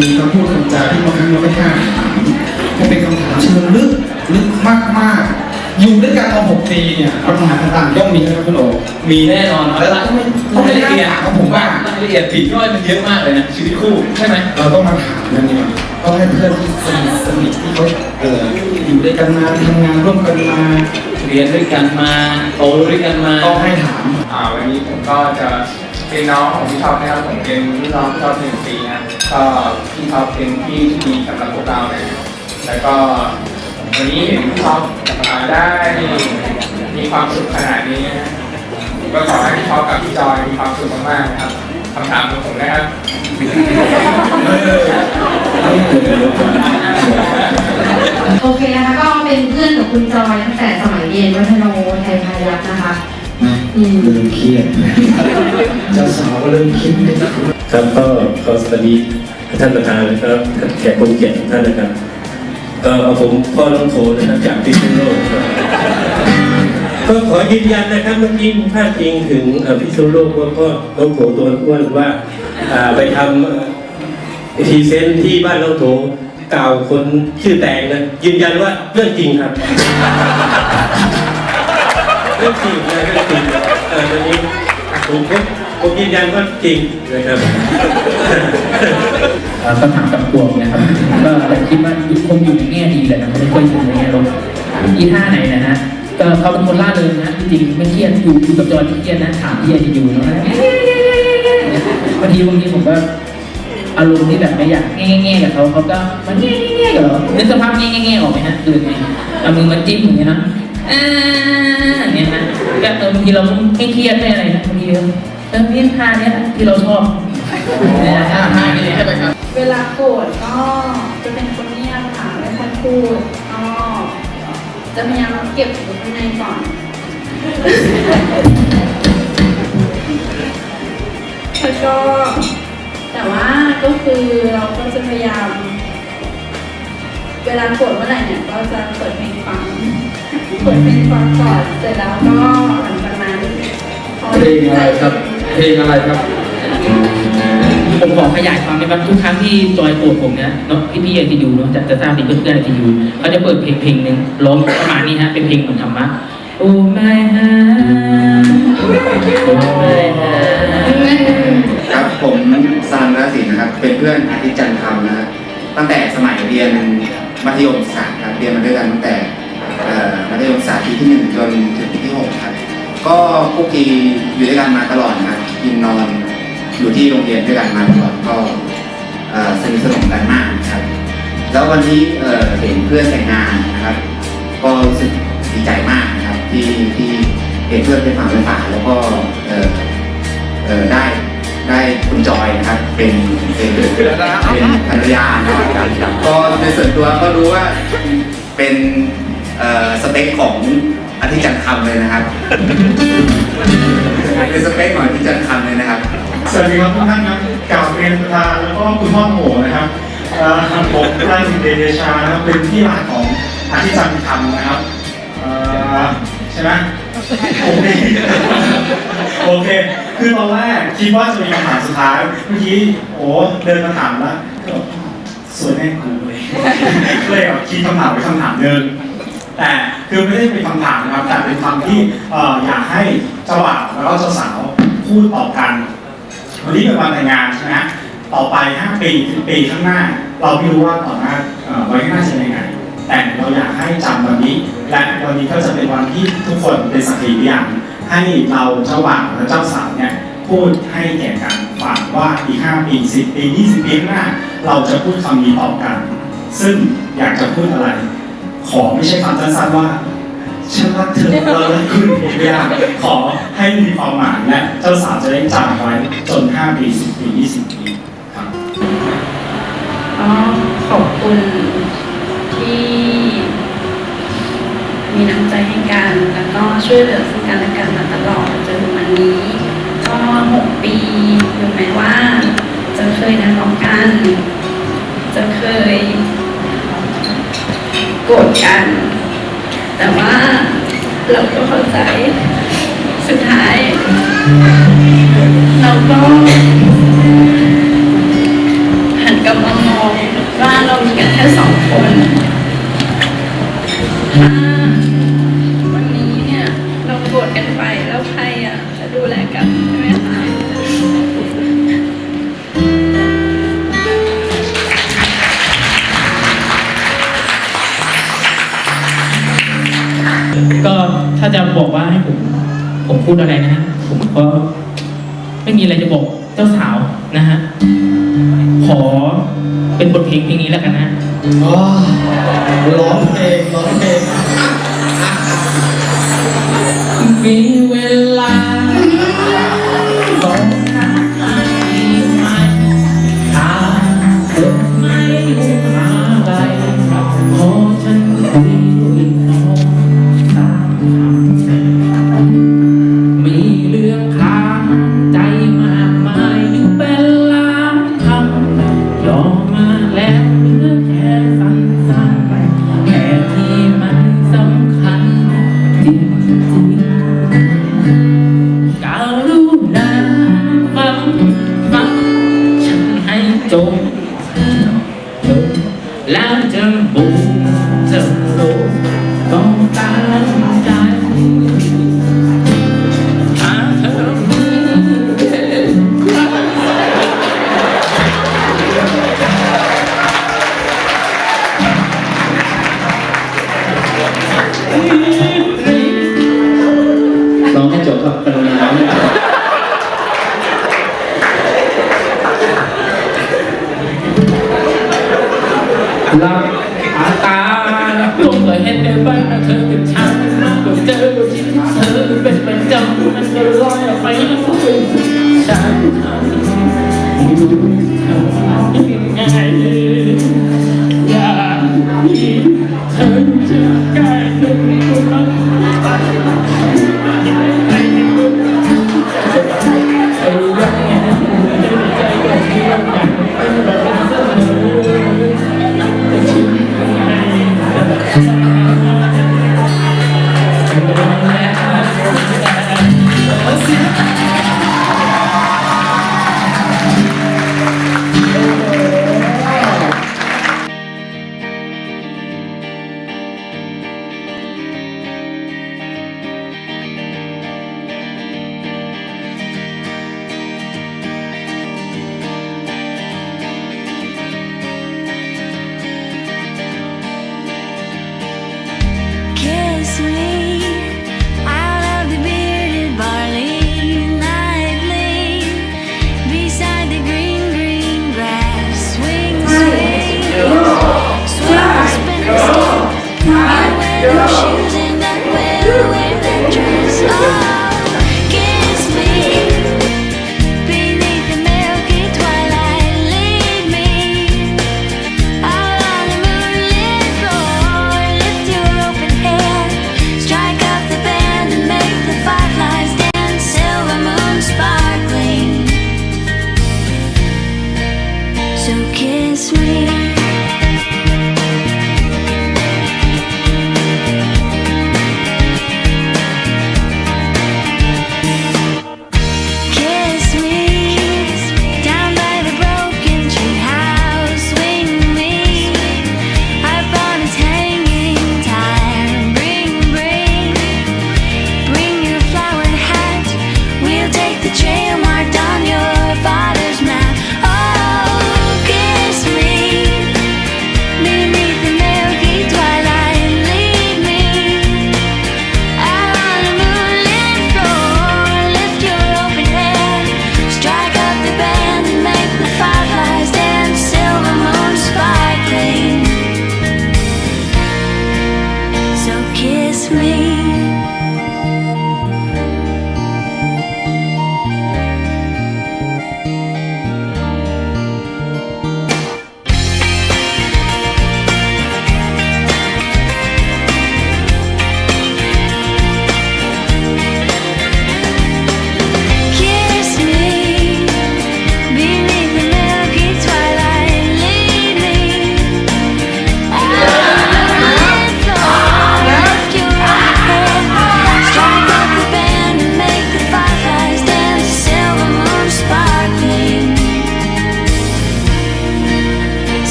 ทีเนี่ยอาจจะมีคำพูดคำจาที่บางครั้งเราไม่กล้าถามมันเป็นคำถามเชิงลึกลึกมากๆอยู่ด้วยกันมาหกปีเนี่ยปัญหาต่างๆย่อมมีนะครับคุณโอมีแน่นอนแล้วเราก็ไม่ต้องไม่ได้ถามผมว่ารายละเอียดปลีกย่อยมันเยอะมากเลยนะชีวิตคู่ใช่ไหมเราต้องมาถามกันดีกว่าต้องให้เพื่อนที่สนิทสนิทที่เขาเอออยู่ด้วยกันมาทำงานร่วมกันมาเรียนด้วยกันมาโตด้วยกันมาต้องให้ถามอ่าวันนี้ผมก็จะ เป็นน้องของพี่ท็อปนะครับผมเป็นน้องพี่ท็อปหนึ่งปีนะก็พี่ท็อปเป็นพี่ที่ดีสำหรับพวกเราเลยแล้วก็วันนี้เห็นพี่ท็อปอ่าได้มีความสุขขนาดนี้นะผมก็ขอให้พี่ท็อปกับพี่จอยมีความสุขมากๆนะครับคำถามของผมนะครับโอเคนะคะก็เป็นเพื่อนกับคุณจอยตั้งแต่สมัยเรียนวัฒนโนไทยพายัพนะคะ เริ่มเครียดเจ้าสาวก็เริ่มคิดไม่ได้ครับก็ขอสวัสดีท่านประธานนะครับแขกคนเกียรติทุกท่านนะครับเอ่อผมพ่อน้องโถนะครับจากพิษณุโลกครับก็ขอยืนยันนะครับเมื่อกี้พาดพิงถึงเอ่อพิษณุโลกว่าพ่อน้องโถตัวอ้วนว่าอ่าไปทำพรีเซนต์ที่บ้านน้องโถกล่าวคนชื่อแตงนะยืนยันว่าเรื่องจริงครับ เรื่องจริงนะเรื่องจริง เออตอนนี้ผมผมผมยืนยันว่าจริงนะครับเอ่อคำถามกับกวงนะครับก็แต่คิดว่าคงอยู่ในแง่ดีแหละนะไม่ได้ค่อยอยู่ในแง่ลบอีท่าไหนนะฮะก็เขาเป็นคนล่าเริงนะจริงๆไม่เครียดอยู่อยู่กับจอยที่เครียดนะถามที่ไออยู่เนาะบางทีบางทีผมก็อารมณ์ที่แบบไม่อยากแง่ๆกับเขาเขาก็มันแง่ๆกับเรานึกสภาพแง่ๆออกไหมฮะคือไงเอามือมาจิ้มอย่างเงี้ยนะ อ่าอย่างเงี้ยนะก็เออบางทีเราไม่เครียดไม่อะไรนะบางทีเออเนี่ยท่าเนี้ยที่เราชอบเนี่ยท่าท่านี้ใช่ไหมครับเวลาโกรธก็จะเป็นคนเงียบค่ะไม่ค่อยพูดก็จะพยายามเก็บอยู่ข้างในก่อนแล้วก็แต่ว่าก็คือเราก็จะพยายาม เวลาโกรธเมื่อไหร่เนี่ยก็จะเปิดเพลงฟัง เปิดเพลงฟังก่อนเสร็จแล้วก็หลังจากนั้นพอเพลงอะไรครับ เพลงอะไรครับ ผมขอขยายความได้ไหมทุกครั้งที่จอยโกรธผมเนี่ยเนาะพี่พี่ไอทียูเนาะจะจะทราบดีเพื่อนเพื่อนไอทียูเขาจะเปิดเพลงเพลงหนึ่งร้องประมาณนี้ฮะเป็นเพลงเหมือนธรรมะโอ้ไม่ฮะโอ้ไม่ฮะครับผมสรันรัตน์ศิลป์นะครับ เป็นเพื่อนอาทิตย์จันทร์คำนะครับตั้งแต่สมัยเรียนมัธยมศึกษาครับเรียนมาด้วยกันตั้งแต่เอ่อมัธ นึ่งจนถึงที่หกครับก็พวกทีอยู่ด้วยกันมาตลอดนะครับกินนอนอยู่ที่โรงเรียนด้วยกันมาตลอดก็สนิทสนมกันมากครับ แล้ววันนี้เอ่เห็นเพื่อนแต่งงานนะครับ ก็รู้สึกดีใจมากนะครับ ที่ที่เห็นเพื่อนเป็นฝั่งเป็นฝาแล้วก็เเออได้ได้คุณจอยนะครับ เป็นเป็นเป็นภรรยานะครับก็ในส่วนตัวก็รู้ว่าเป็นเอ่อสเปคของ อาทิตย์จันทร์คำเลยนะครับเป็นสเปคของอาทิตย์จันทร์คำเลยนะครับ สวัสดีครับทุกท่านครับกล่าวเรียนประธานแล้วก็คุณพ่อโหนะครับเอ่อผมนายสิเดชานะครับเป็นที่มาของอาทิตย์จันทร์ธรรมนะครับใช่ไหมโอเคโอเค คือตอนแรกคิดว่าจะมีคำถามสุดท้ายเมื่อกี้โอ้เดินมาถามแล้วสวยแน่กูเลยเลยคิดคำถามไปคำถามเดิม แต่คือไม่ได้เป็นคำถามนะครับแต่เป็นคำที่ออยากให้เจ้าบ่าวแล้วก็เจ้าสาวพูดตอบกันวันนี้เป็นวันแต่งงานใช่ไหมต่อไป5ปี10ปีข้างหน้า เราไม่รู้ว่าต่อหน้าเอ่อวันข้างหน้าจะเป็นยังไงแต่เราอยากให้จำวันนี้ และวันนี้ก็จะเป็นวันที่ทุกคนเป็นสักขีพยานให้เราเจ้าบ่าวและเจ้าสาวเนี่ยพูดให้แก่กันฟังว่าอีก5ปี10ปี20ปีข้างหน้า เราจะพูดคำนี้ตอบกัน ซึ่งอยากจะพูดอะไร ขอไม่ใช่คำสั้นๆว่าฉันรักเธอเรารักคุณไม่อยากขอให้มีความหมายและเจ้าสาวจะได้จำไว้จน 5 ปี 10 ปี 20 ปีครับก็ขอบคุณที่มีน้ำใจให้กัน แล้วก็ช่วยเหลือซึ่งกันและกันมาตลอดจนถึงวันนี้ ก็หกปีถึงแม้ว่า จะเคยทะเลาะกัน จะเคย โกรธกัน แต่ว่าเราก็เข้าใจสุดท้าย เราก็หันกลับมามองว่าเรามีกันแค่สองคน ถ้าจะบอกว่าให้ผม ผมพูดอะไรนะฮะผมก็ไม่มีอะไรจะบอกเจ้าสาวนะฮะ ขอเป็นบทเพลงเพลงนี้แล้วกันนะร้องเพลงร้องเพลงมีเวลา Então,